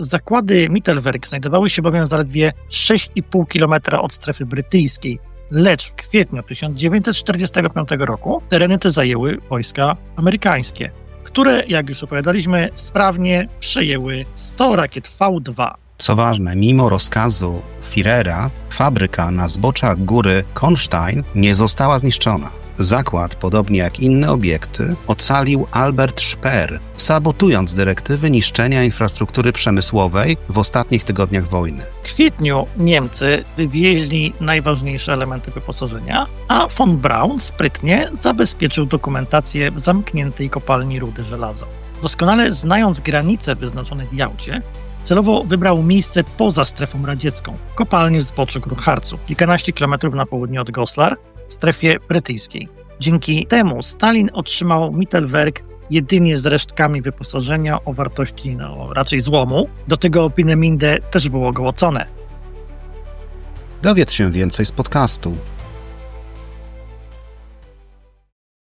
zakłady Mittelwerk znajdowały się bowiem zaledwie 6,5 km od strefy brytyjskiej, lecz w kwietniu 1945 roku tereny te zajęły wojska amerykańskie, które, jak już opowiadaliśmy, sprawnie przejęły 100 rakiet V2. Co ważne, mimo rozkazu Führera, fabryka na zboczach góry Konstein nie została zniszczona. Zakład, podobnie jak inne obiekty, ocalił Albert Speer, sabotując dyrektywy niszczenia infrastruktury przemysłowej w ostatnich tygodniach wojny. W kwietniu Niemcy wywieźli najważniejsze elementy wyposażenia, a von Braun sprytnie zabezpieczył dokumentację w zamkniętej kopalni rudy żelaza. Doskonale znając granice wyznaczone w Jałcie, celowo wybrał miejsce poza strefą radziecką, kopalnię w zboczu Gór Harcu, kilkanaście kilometrów na południe od Goslar, w strefie brytyjskiej. Dzięki temu Stalin otrzymał Mittelwerk jedynie z resztkami wyposażenia o wartości no, raczej złomu. Do tego Pineminde też było gołocone. Dowiedz się więcej z podcastu.